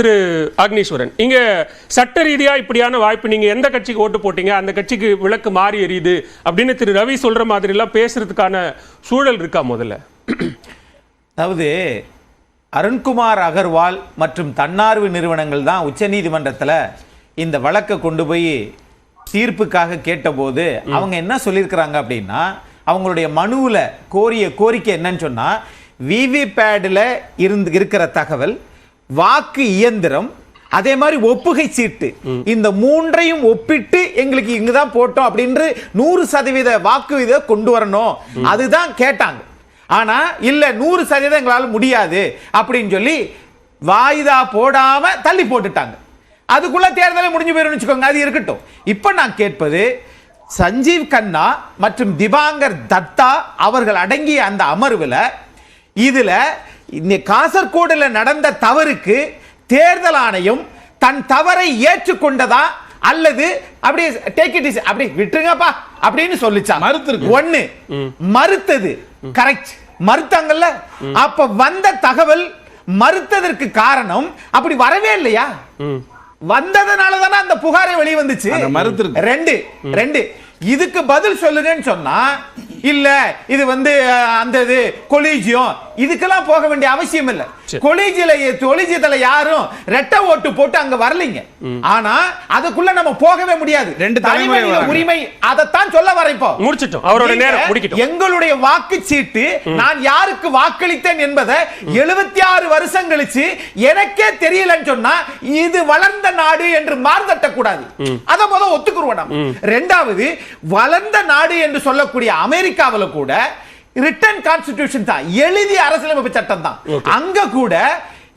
திரு அக்னீஸ்வரன். இங்க சட்ட ரீதியா இப்படியான வாய்ப்பு நீங்க எந்த கட்சிக்கு ஓட்டு போட்டீங்க? அந்த கட்சிக்கு விளக்கு மாறி எரியுது அப்படின்னு திரு ரவி சொல்ற மாதிரி எல்லாம் பேசுறதுக்கான சூழல் இருக்கா முதல்ல? அதாவது அருண்குமார் அகர்வால் மற்றும் தன்னார்வ நிறுவனங்கள் தான் உச்சநீதிமன்றத்தில் இந்த வழக்கை கொண்டு போய் தீர்ப்புக்காக கேட்டபோது அவங்க என்ன சொல்லியிருக்கிறாங்க அப்படின்னா அவங்களுடைய மனுவில் கோரிய கோரிக்கை என்னன்னு சொன்னா விவிபேடில் இருந்து இருக்கிற தகவல் வாக்கு இயந்திரம் அதே மாதிரி ஒப்புகை சீட்டு. இந்த மூன்றையும் ஒப்பிட்டு எங்களுக்கு இங்குதான் போட்டோம் அப்படின்று நூறு சதவீத வாக்கு இதை கொண்டு வரணும். அதுதான் கேட்டாங்க. ஆனா இல்ல நூறு சதவீதம் எங்களால முடியாது அப்படின்னு சொல்லி வாய்தா போடாம தள்ளி போட்டுட்டாங்க. அதுக்குள்ள தேர்தலே முடிஞ்சு போயிரும் வச்சுக்கோங்க அது இருக்கட்டும். இப்ப நான் கேட்பது சஞ்சீவ் கண்ணா மற்றும் திபாங்கர் தத்தா அவர்கள் அடங்கிய அந்த அமர்வுல இதுல இந்த காசர்கோடுல நடந்த தவறுக்கு தேர்தல் ஆணையம் தன் தவறை ஏற்றுக்கொண்டதா அல்லது அப்படியே டேக் இட் இஸ் அப்படி விட்டுருங்கப்பா அப்படின்னு சொல்லிச்சா. மறுத்திருக்கு. ஒண்ணு மறுத்தது. கரெக்ட் மறுத்தாங்கல்ல? அப்ப வந்த தகவல் மறுத்ததற்கு காரணம் அப்படி வரவே இல்லையா? வந்ததுனால தானே அந்த புகாரை வெளியே வந்துச்சு. ரெண்டு ரெண்டு. இதுக்கு பதில் சொல்லுங்கன்னு சொன்னா இல்ல இது வந்து அந்த இது கொலீஜியம் இதுக்கெல்லாம் போக வேண்டிய அவசியம் இல்லை. கொலீஜியல கொலீஜியத்துல யாரும் ரெட்டை ஓட்டு போட்டு அங்க வரலைங்க. ஆனா அதுக்குள்ள நம்ம போகவே முடியாது. ரெண்டு தலைமுறை. உரிமை அதைத்தான் சொல்ல வரேன் இப்போ. முடிச்சிட்டோம். அவரோட நேரம் முடிக்கட்டும். எங்களுடைய வாக்கு சீட்டு நான் யாருக்கு வாக்களித்தேன் என்பதை எழுபத்தி ஆறு வருஷம் கழிச்சு எனக்கே தெரியலன்னு சொன்னா இது வளர்ந்த நாடு என்று மாறுதட்ட கூடாது அத முத ஒத்துக்குருவோம் ரெண்டாவது வளர்ந்த நாடு என்று சொல்லக்கூடிய அமெரிக்காவுல கூட ரிட்டன் கான்ஸ்டிடியூஷன் தான். எழுதிய அரசியலமைப்பு சட்டம் தான். அங்க கூட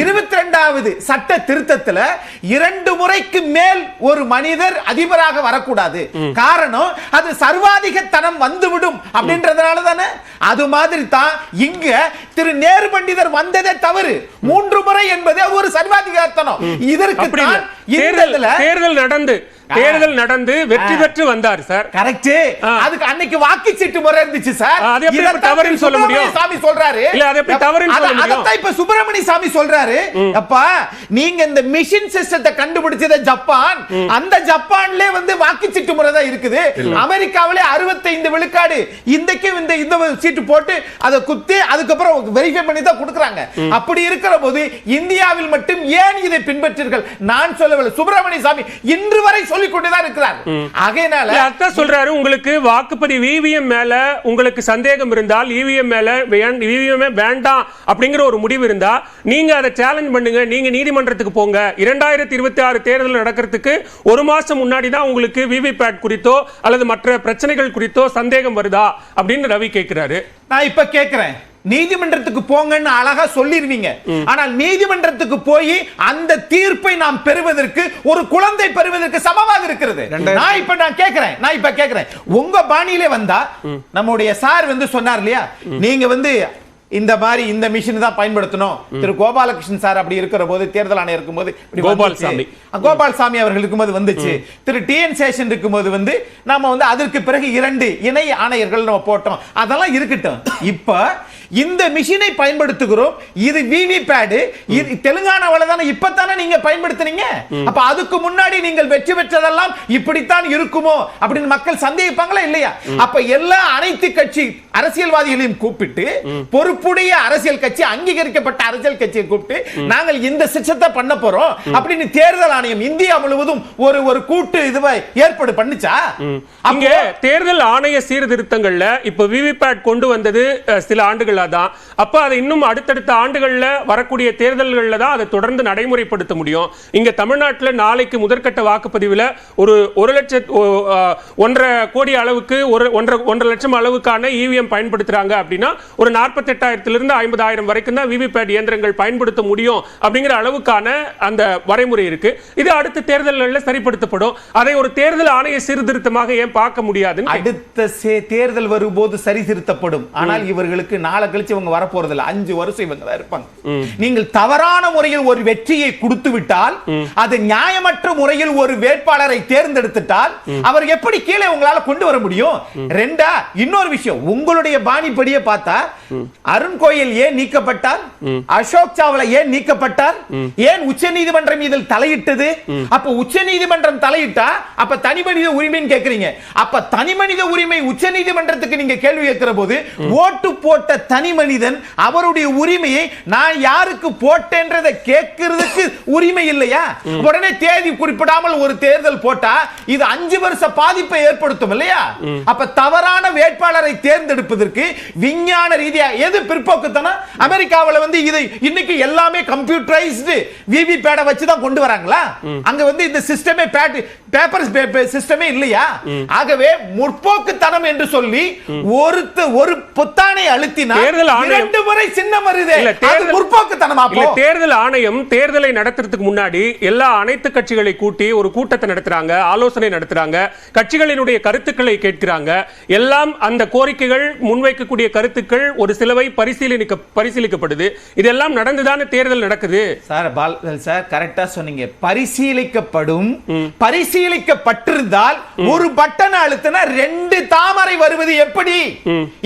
இருபத்தி ரெண்டாவது சட்ட திருத்தத்துல இரண்டு முறைக்கு மேல் ஒரு மனிதர் அதிபராக வரக்கூடாது. காரணம் அது சர்வாதிகத்தனம் வந்துவிடும் அப்படின்றதுனால தானே? அது மாதிரி தான் இங்க திரு நேரு பண்டிதர் வந்ததே தவறு. மூன்று முறை என்பது ஒரு சர்வாதிகாரத்தனம். இதற்கு தேர்தல் நடந்து தேர்தல் நடந்து வெற்றி பெற்று வந்தார் சார். கரெக்ட். அதுக்கு அன்னைக்கு வாக்கு சீட்டு முறை இருந்துச்சு சார். அது எப்படி தவறுன்னு சொல்ல முடியும்? சாமி சொல்றாரு. இல்ல, அது எப்படி தவறுன்னு சொல்ல அத- முடியும்? அதைத்தான் இப்ப சுப்பிரமணிய சாமி சொல்றாரு. அப்பா நீங்க இந்த மிஷின் சிஸ்டத்தை கண்டுபிடிச்சது ஜப்பான். அந்த ஜப்பான்ல வந்து வாக்குச்சீட்டு முறை தான் இருக்குது. அமெரிக்காவிலே 65 விழுக்காடு. இன்றைக்கும் இந்த இந்த சீட்டு போட்டு அதை குத்தி அதுக்கப்புறம் வெரிஃபை பண்ணி தான் கொடுக்குறாங்க. அப்படி இருக்கிற போது இந்தியாவில் மட்டும் ஏன் இதை பின்பற்றீர்கள்? நான் சொல்லவில்லை. சுப்பிரமணிய சாமி இன்று வரை சொல்லிக் கொண்டுதான் இருக்கிறார் ஆகையினால இல்ல, அதான் சொல்றாரு உங்களுக்கு வாக்குப்பதிவு இவிஎம் மேல உங்களுக்கு சந்தேகம் இருந்தால் இவிஎம் மேல இவிஎம் வேண்டாம் அப்படிங்கிற ஒரு முடிவு இருந்தா நீங்க அதை சேலஞ்ச் பண்ணுங்க நீங்க நீதிமன்றத்துக்கு போங்க. இரண்டாயிரத்தி இருபத்தி ஆறு தேர்தல் நடக்கிறதுக்கு ஒரு மாசம் முன்னாடி தான் உங்களுக்கு விவிபேட் குறித்தோ அல்லது மற்ற பிரச்சனைகள் குறித்தோ சந்தேகம் வருதா? அப்படின்னு ரவி கேட்கிறாரு நான் இப்ப கேக்குறேன். நீதிமன்றத்துக்கு போங்கன்னு அழகா சொல்லிருவீங்க. ஆனால் நீதிமன்றத்துக்கு போய் அந்த தீர்ப்பை நாம் பெறுவதற்கு ஒரு குழந்தை பெறுவதற்கு சமமாக இருக்கிறது. நான் இப்ப நான் கேக்குறேன் நான் இப்ப கேக்குறேன். உங்க பாணியிலே வந்தா நம்முடைய சார் வந்து சொன்னார் இல்லையா? நீங்க வந்து இந்த மாதிரி இந்த மிஷின் தான் பயன்படுத்தணும். திரு கோபாலகிருஷ்ணன் சார் அப்படி இருக்கிற போது தேர்தல் ஆணையர் இருக்கும்போது இப்படி கோபால் வந்துச்சு. சாமி. கோபால் சாமி அவர்கள் இருக்கும்போது வந்துச்சு. திரு டி என் சேஷன் இருக்கும்போது வந்து நாம வந்து அதற்கு பிறகு இரண்டு இணை ஆணையர்கள் நம்ம போட்டோம். அதெல்லாம் இருக்கட்டும். இப்ப இந்த மிஷினை பயன்படுத்துகிறோம். இது விவி பேடு இது தெலுங்கானாவில தானே இப்பதானே நீங்க பயன்படுத்துனீங்க? அப்ப அதுக்கு முன்னாடி நீங்கள் வெற்றி பெற்றதெல்லாம் இப்படித்தான் இருக்குமோ? அப்படின்னு மக்கள் சந்தேகிப்பாங்களா இல்லையா? அப்ப எல்லா அனைத்து கட்சி அரசியல்வாதிகளையும் கூப்பிட்டு பொறுப்புடைய அரசியல் கட்சி அங்கீகரிக்கப்பட்ட அரசியல் கட்சியை கூப்பிட்டு நாங்கள் இந்த சிஸ்டத்தை பண்ண போறோம் அப்படின்னு தேர்தல் ஆணையம் இந்தியா முழுவதும் ஒரு ஒரு கூட்டு இதுவை ஏற்பாடு பண்ணுச்சா? அப்போ தேர்தல் ஆணைய சீர்திருத்தங்கள்ல இப்ப விவிபேட் கொண்டு வந்தது சில ஆண்டுகளா தான். அப்ப அதை இன்னும் அடுத்தடுத்த ஆண்டுகள்ல வரக்கூடிய தேர்தல்கள்ல தான் அதை தொடர்ந்து நடைமுறைப்படுத்த முடியும். இங்க தமிழ்நாட்டுல நாளைக்கு முதற்கட்ட வாக்குப்பதிவுல ஒரு ஒரு லட்சம் ஒன்றரை கோடி அளவுக்கு ஒரு ஒன்றரை ஒன்றரை லட்சம் அளவுக்கான இவிஎம் பயன்படுத்துறாங்க அப்படின்னா ஒரு நாற்பத்தெட்டாயிரத்திலிருந்து ஐம்பதாயிரம் வரைக்கும் தான் விவிபேட் இயந்திரங்கள் பயன்படுத்த முடியும் அப்படிங்கிற அளவுக்கான அந்த வரைமுறை இருக்கு. இது அடுத்த தேர்தல்களில் சரிப்படுத்தப்படும். அதை ஒரு தேர்தல் ஆணைய சீர்திருத்தமாக ஏன் பார்க்க கேக்குறேன். அடுத்த தேர்தல் வரும்போது சரி திருத்தப்படும். ஆனால் இவர்களுக்கு நாளை கழிச்சு இவங்க வரப்போறது இல்ல அஞ்சு வருஷம் இவங்க தான் இருப்பாங்க. நீங்கள் தவறான முறையில் ஒரு வெற்றியை கொடுத்து விட்டால் அது நியாயமற்ற முறையில் ஒரு வேட்பாளரை தேர்ந்தெடுத்துட்டால் அவர் எப்படி கீழே உங்களால கொண்டு வர முடியும்? ரெண்டா இன்னொரு விஷயம் உங்களுடைய உங்களுடைய பாணிப்படியே பார்த்தா அருண் கோயில் ஏன் நீக்கப்பட்டார்? அசோக் சாவலா ஏன் நீக்கப்பட்டார்? ஏன் உச்ச நீதிமன்றம் இதில் தலையிட்டது? அப்ப உச்ச நீதிமன்றம் தலையிட்டா அப்ப தனி மனித உரிமைன்னு கேக்குறீங்க. அப்ப தனி மனித உரிமை உச்ச நீதிமன்றத்துக்கு நீங்க கேள்வி கேட்கிற போது ஓட்டு போட்ட தனி மனிதன் அவருடைய உரிமையை நான் யாருக்கு போட்டேன்றதை கேட்கறதுக்கு உரிமை இல்லையா? உடனே தேதி குறிப்பிடாமல் ஒரு தேர்தல் போட்டா இது அஞ்சு வருஷ பாதிப்பை ஏற்படுத்தும் இல்லையா? அப்ப தவறான வேட்பாளரை தேர்ந்தெடுப்பதற்கு விஞ்ஞான ரீதியா எது பிற்போக்குத்தனம்? அமெரிக்காவுல வந்து இதை இன்னைக்கு எல்லாமே கம்ப்யூட்டரைஸ்டு விவி பேட வச்சு தான் கொண்டு வராங்களா? அங்க வந்து இந்த சிஸ்டமே பேப்பர் சிஸ்டமே இல்லையா? ஆகவே முற்போக்குத்தனம் என்று சொல்லி ஒருத்த ஒரு பொத்தானை அழுத்தினா தேர்தல் ஆணையம் இரண்டு முறை சின்னம் வருதே. முற்போக்குத்தனமா தேர்தல் ஆணையம் தேர்தலை நடத்துறதுக்கு முன்னாடி எல்லா அனைத்து கட்சிகளை கூட்டி ஒரு கூட்டத்தை நடத்துறாங்க ஆலோசனை நடத்துறாங்க கட்சிகளினுடைய கருத்துக்களை கேட்கிறாங்க. எல்லாம் அந்த கோரிக்கைகள் முன்வைக்கக்கூடிய கருத்துக்கள் ஒரு சிலவை பரிசீலிக்க பரிசீலிக்கப்படுது. இதெல்லாம் நடந்துதானே தேர்தல் நடக்குது? சார் பால் சார் கரெக்டா சொன்னீங்க. பரிசீலிக்கப்படும் பரிசீலிக்கப்பட்டிருந்தால் ஒரு பட்டன் அழுத்தினா ரெண்டு தாமரை வருவது எப்படி?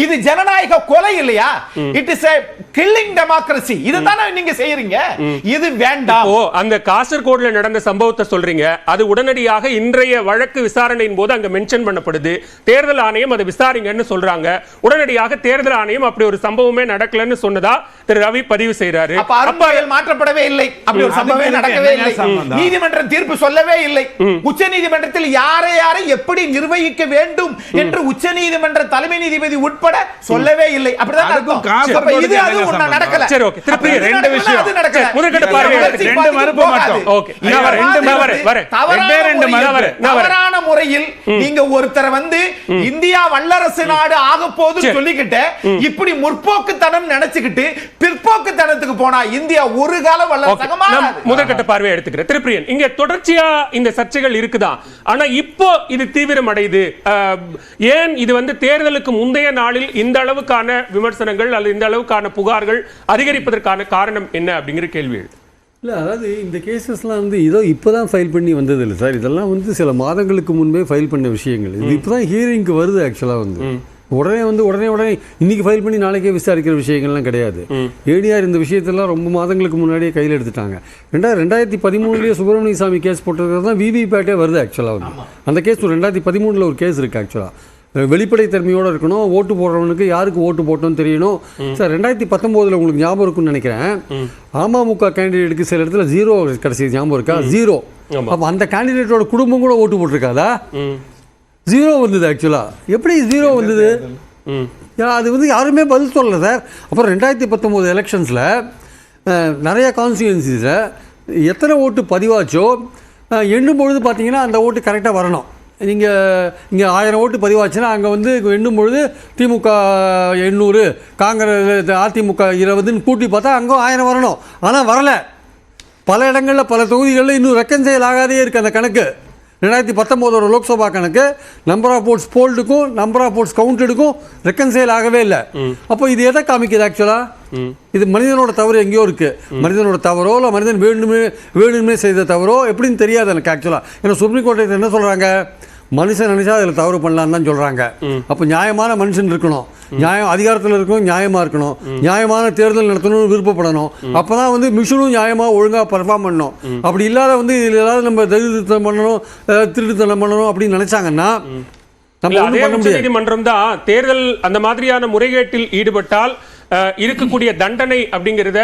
இது ஜனநாயக கொலை இல்லையா? இட் இஸ் கில்லிங் டெமோக்ரசி இதுதானே நீங்க செய்யறீங்க? இது வேண்டாம். ஓ அந்த காசர்கோடுல நடந்த சம்பவத்தை சொல்றீங்க. அது உடனடியாக இன்றைய வழக்கு விசாரணையின் போது அங்க மென்ஷன் பண்ணப்படுது. தேர்தல் ஆணையம் அதை விசாரிங்கன்னு சொல்றாங்க. உடனடியாக தேர்தல் ஆணையம் அப்படி ஒரு சம்பவமே நடக்கலன்னு சொன்னதா திரு ரவி பதிவு செய்யறாரு அப்ப மாற்றப்படவே இல்லை. அப்படி ஒரு சம்பவமே நடக்கவே இல்லை? நீதிமன்றம் தீர்ப்பு சொல்லவே இல்லை. உச்ச நீதிமன்றத்தில் யாரை யாரை எப்படி நிர்வகிக்க வேண்டும் என்று உச்ச நீதிமன்ற தலைமை நீதிபதி உட்பட சொல்லவே இல்லை அப்படிதான் அப்ப இது அது ஒண்ணு? நடக்கல சரி, okay. திருப்பி ரெண்டு விஷயம். அது நடக்கல. முதற்கட்ட பார்வை ரெண்டு மறுப்பு. மட்டும். நான் வரேன், ரெண்டே. தவறான முறையில் நீங்க ஒருத்தரை வந்து இந்தியா வல்லரசு நாடு ஆக போகுதுன்னு. சொல்லிக்கிட்டு இப்படி முற்போக்குத்தனம் நினைச்சுக்கிட்டு பிற்போக்குத்தனத்துக்கு போனா இந்தியா ஒரு காலம் Okay. வல்லரசாக நான் மாறாது முதற்கட்ட பார்வையை எடுத்துக்கிறேன். திருப்பிரியன் இங்க தொடர்ச்சியா இந்த சர்ச்சைகள் இருக்குதான் ஆனா இப்போ இது தீவிரம் அடையுது ஏன் இது வந்து தேர்தலுக்கு முந்தைய நாளில் இந்த அளவுக்கான விமர்சனங்கள் அல்லது இந்த அளவுக்கான புகார்கள் அதிகரிப்பதற்கான காரணம் என்ன அப்படிங்கிற கேள்வி எழுது இல்லை அதாவது இந்த கேசஸ்லாம் வந்து இதோ இப்போ தான் ஃபைல் பண்ணி வந்தது இல்லை சார். இதெல்லாம் வந்து சில மாதங்களுக்கு முன்பே ஃபைல் பண்ண விஷயங்கள். இது இப்போ தான் ஹியரிங்க்கு வருது ஆக்சுவலாக வந்து. உடனே வந்து உடனே உடனே இன்னைக்கு ஃபைல் பண்ணி நாளைக்கே விசாரிக்கிற விஷயங்கள்லாம் கிடையாது. ஏடிஆர் இந்த விஷயத்தெல்லாம் ரொம்ப மாதங்களுக்கு முன்னாடியே கையில் எடுத்துட்டாங்க. ரெண்டா ரெண்டாயிரத்தி பதிமூணுலேயே சுப்பிரமணிய சாமி கேஸ் போட்டது தான் விவிபேட்டே வருது ஆக்சுவலாக வந்து. அந்த கேஸ் ரெண்டாயிரத்தி பதிமூணில் ஒரு கேஸ் இருக்குது ஆக்சுவலாக வெளிப்படைத்தன்மையோடு இருக்கணும் ஓட்டு போடுறவனுக்கு யாருக்கு ஓட்டு போட்டோம்னு தெரியணும். சார் ரெண்டாயிரத்தி பத்தொம்போதில் உங்களுக்கு ஞாபகம் இருக்கும்னு நினைக்கிறேன். அமமுக கேண்டிடேட்டுக்கு சில இடத்துல ஜீரோ கடைசி ஞாபகம் இருக்கா? ஜீரோ. அப்போ அந்த கேண்டிடேட்டோட குடும்பம் கூட ஓட்டு போட்டிருக்காதா? ஜீரோ வந்தது ஆக்சுவலாக எப்படி ஜீரோ வந்தது? அது வந்து யாருமே பதில் சொல்லல சார். அப்புறம் ரெண்டாயிரத்தி பத்தொம்போது எலெக்ஷன்ஸில் நிறைய கான்ஸ்டியூன்சிஸில் எத்தனை ஓட்டு பதிவாச்சோ எண்ணும் பொழுது பார்த்தீங்கன்னா அந்த ஓட்டு கரெக்டாக வரணும். நீங்கள் இங்கே ஆயிரம் ஓட்டு பதிவாச்சுன்னா அங்கே வந்து எண்ணும் பொழுது திமுக எண்ணூறு காங்கிரஸ் அதிமுக இருபதுன்னு கூட்டி பார்த்தா அங்கே ஆயிரம் வரணும். ஆனால் வரலை. பல இடங்களில் பல தொகுதிகளில் இன்னும் ரெக்கன்சைல் ஆகாதே இருக்குது அந்த கணக்கு. ரெண்டாயிரத்தி பத்தொம்போதோட லோக்சபா கணக்கு நம்பர் ஆஃப் ஓட்ஸ் போல்டுக்கும் நம்பர் ஆஃப் ஓட்ஸ் கவுண்டடுக்கும் ரெக்கன்சைல் ஆகவே இல்லை. அப்போ இது எதை காமிக்குது ஆக்சுவலாக இது மனிதனோட தவறு எங்கேயோ இருக்கு. மனிதனோட தவறோ இல்லை மனிதன் வேணுமே வேணுமே செய்த தவறோ எப்படின்னு தெரியாது எனக்கு ஆக்சுவலாக ஏன்னா சுப்ரீம் கோர்ட்டு என்ன சொல்கிறாங்க மனுஷன் நினைச்சா அதில் தவறு பண்ணலான்னு தான் சொல்கிறாங்க அப்போ நியாயமான மனுஷன் இருக்கணும். நியாயம் அதிகாரத்தில் இருக்கணும் நியாயமாக இருக்கணும். நியாயமான தேர்தல் நடத்தணும்னு விருப்பப்படணும். அப்போ தான் வந்து மிஷினும் நியாயமாக ஒழுங்காக பர்ஃபார்ம் பண்ணணும். அப்படி இல்லாத வந்து இதில் ஏதாவது நம்ம திருத்தம் பண்ணணும் திருட்டுத்தனம் பண்ணணும் அப்படின்னு நினச்சாங்கன்னா நம்ம அதே உச்ச நீதிமன்றம் தான் தேர்தல் அந்த மாதிரியான முறைகேட்டில் ஈடுபட்டால் இருக்கக்கூடிய தண்டனை அப்படிங்கிறத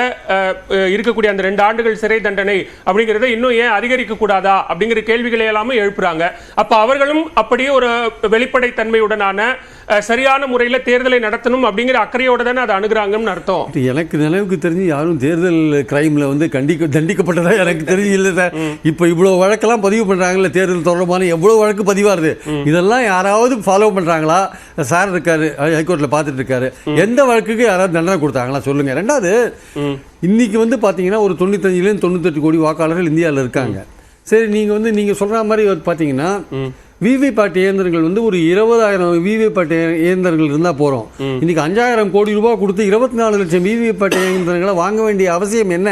இருக்கக்கூடிய அந்த ரெண்டு ஆண்டுகள் சிறை தண்டனை அப்படிங்கிறத இன்னும் ஏன் அதிகரிக்க கூடாதா அப்படிங்கிற கேள்விகளை எல்லாமே எழுப்புறாங்க. அப்ப அவர்களும் அப்படியே ஒரு வெளிப்படைத்தன்மையுடனான அஹ், சரியான முறையில தேர்தலை நடத்தணும் அப்படிங்கிற அக்கறையோட தானே அதை அணுகுறாங்கன்னு அர்த்தம். எனக்கு நினைவுக்கு தெரிஞ்சு யாரும் தேர்தல் கிரைமில் வந்து கண்டிக்க தண்டிக்கப்பட்டதா எனக்கு தெரிஞ்சு இல்லை சார் இப்போ இவ்வளோ வழக்கெல்லாம் பதிவு பண்ணுறாங்கல்ல தேர்தல் தொடர்பான எவ்வளோ வழக்கு பதிவாகுது இதெல்லாம் யாராவது ஃபாலோ பண்ணுறாங்களா சார் இருக்காரு ஹைகோர்ட்டில் பார்த்துட்டு இருக்காரு. எந்த வழக்குக்கு யாராவது தண்டனை கொடுத்தாங்களா? சொல்லுங்க. ரெண்டாவது இன்னைக்கு வந்து பார்த்தீங்கன்னா ஒரு தொண்ணூத்தஞ்சுலேருந்து தொண்ணூத்தெட்டு கோடி வாக்காளர்கள் இந்தியாவில் இருக்காங்க. சரி நீங்கள் வந்து நீங்கள் சொல்கிற மாதிரி பார்த்தீங்கன்னா விவிபேட் இயந்திரங்கள் வந்து ஒரு இருபதாயிரம் விவிபேட் இயந்திரங்கள் இருந்தால் போகிறோம் இன்னைக்கு அஞ்சாயிரம் கோடி ரூபாய் கொடுத்து இருபத்தி நாலு லட்சம் விவிபேட் இயந்திரங்களை வாங்க வேண்டிய அவசியம் என்ன?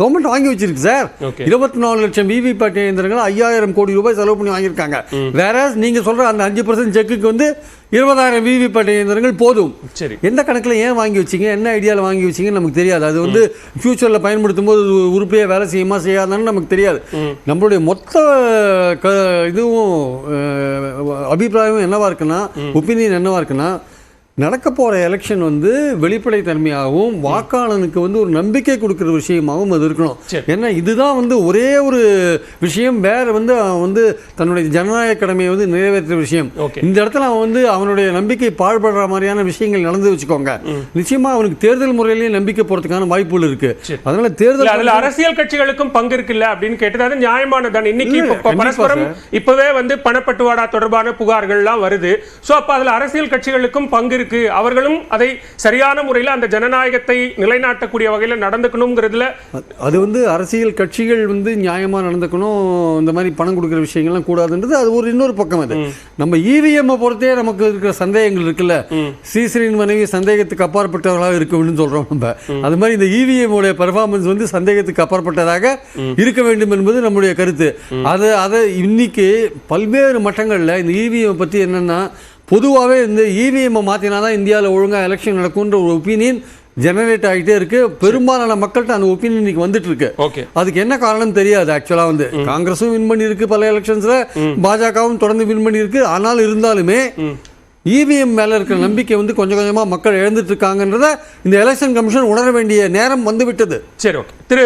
கவர்மெண்ட் வாங்கி வச்சிருக்கு சார். இருபத்தி நாலு லட்சம் விவிபேட் இயந்திரங்கள் ஐயாயிரம் கோடி ரூபாய் செலவு பண்ணி வாங்கியிருக்காங்க. வேற நீங்க சொல்ற அந்த அஞ்சு பர்சன்ட் செக்குக்கு வந்து இருபதாயிரம் விவிபேட் இயந்திரங்கள் போதும். சரி. எந்த கணக்கில் ஏன் வாங்கி வச்சீங்க? என்ன ஐடியாவில் வாங்கி வச்சீங்கன்னு நமக்கு தெரியாது. அது வந்து ஃபியூச்சரில் பயன்படுத்தும் போது அது உருப்படியாக வேலை செய்யுமா செய்யாதான்னு நமக்கு தெரியாது. நம்மளுடைய மொத்த க இதுவும் அபிப்பிராயம் என்னவா இருக்குன்னா ஒப்பீனியன் என்னவா இருக்குன்னா நடக்க போகிற எலெக்ஷன் வந்து வெளிப்படைத்தன்மையாகவும் வாக்காளனுக்கு வந்து ஒரு நம்பிக்கை கொடுக்குற விஷயமாகவும் அது இருக்கணும். ஏன்னா இதுதான் வந்து ஒரே ஒரு விஷயம் வேற வந்து அவன் வந்து தன்னுடைய ஜனநாயக கடமையை வந்து நிறைவேற்ற விஷயம். இந்த இடத்துல அவன் வந்து அவனுடைய நம்பிக்கை பாழ்படுற மாதிரியான விஷயங்கள் நடந்து வச்சுக்கோங்க. நிச்சயமா அவனுக்கு தேர்தல் முறையிலேயே நம்பிக்கை போறதுக்கான வாய்ப்புகள் இருக்கு. அதனால தேர்தல் அதுல அரசியல் கட்சிகளுக்கும் பங்கு இருக்குல்ல அப்படின்னு கேட்டது அது இன்னைக்கு இப்ப ப- கண்டிப்பா பரஸ்பரம் இப்பவே வந்து பணப்பட்டுவாடா தொடர்பான புகார்கள்லாம் வருது. சோ அப்ப அதுல அரசியல் கட்சிகளுக்கும் பங்கு இருக்கு. அவர்களும் அதை சரியான முறையில அந்த ஜனநாயகத்தை நிலைநாட்டக்கூடிய வகையில நடந்துக்கணுங்கிறதுல அது வந்து அரசியல் கட்சிகள் வந்து நியாயமா நடந்துக்கணும் இந்த மாதிரி பணம் கொடுக்குற விஷயங்கள்லாம் கூடாதுன்றது அது ஒரு இன்னொரு பக்கம் அது. நம்ம இவிஎம் பொறுத்தே நமக்கு இருக்கிற சந்தேகங்கள் இருக்குல்ல. ஸ்ரீஸ்ரீன் மனைவி சந்தேகத்துக்கு அப்பாற்பட்டவர்களாக இருக்க வேண்டும் சொல்றோம் நம்ம. அது மாதிரி இந்த இவிஎம் உடைய பெர்ஃபார்மன்ஸ் வந்து சந்தேகத்துக்கு அப்பாற்பட்டதாக இருக்க வேண்டும் என்பது நம்முடைய கருத்து. அது அதை இன்னைக்கு பல்வேறு மட்டங்களில் இந்த இவிஎம் பத்தி என்னன்னா பொதுவாகவே இந்த இவிஎம்மை மாற்றினா தான் இந்தியாவில் ஒழுங்காக எலெக்ஷன் நடக்கும்ன்ற ஒரு ஒப்பீனியன் ஜெனரேட் ஆகிட்டே இருக்கு. பெரும்பாலான மக்கள்கிட்ட அந்த ஒப்பீனியன் இன்னைக்கு வந்துட்டு இருக்கு ஓகே. அதுக்கு என்ன காரணம் தெரியாது. ஆக்சுவலா வந்து காங்கிரஸும் வின் பண்ணியிருக்கு பல எலெக்ஷன்ஸ்ல பாஜகவும் தொடர்ந்து வின் பண்ணியிருக்கு. ஆனால் இருந்தாலுமே இவிஎம் மேல இருக்கிற நம்பிக்கை வந்து கொஞ்சம் கொஞ்சமா மக்கள் இழந்துட்டு இருக்காங்கன்றத இந்த எலெக்ஷன் கமிஷன் உணர வேண்டிய நேரம் வந்து விட்டது. சரி ஓகே. திரு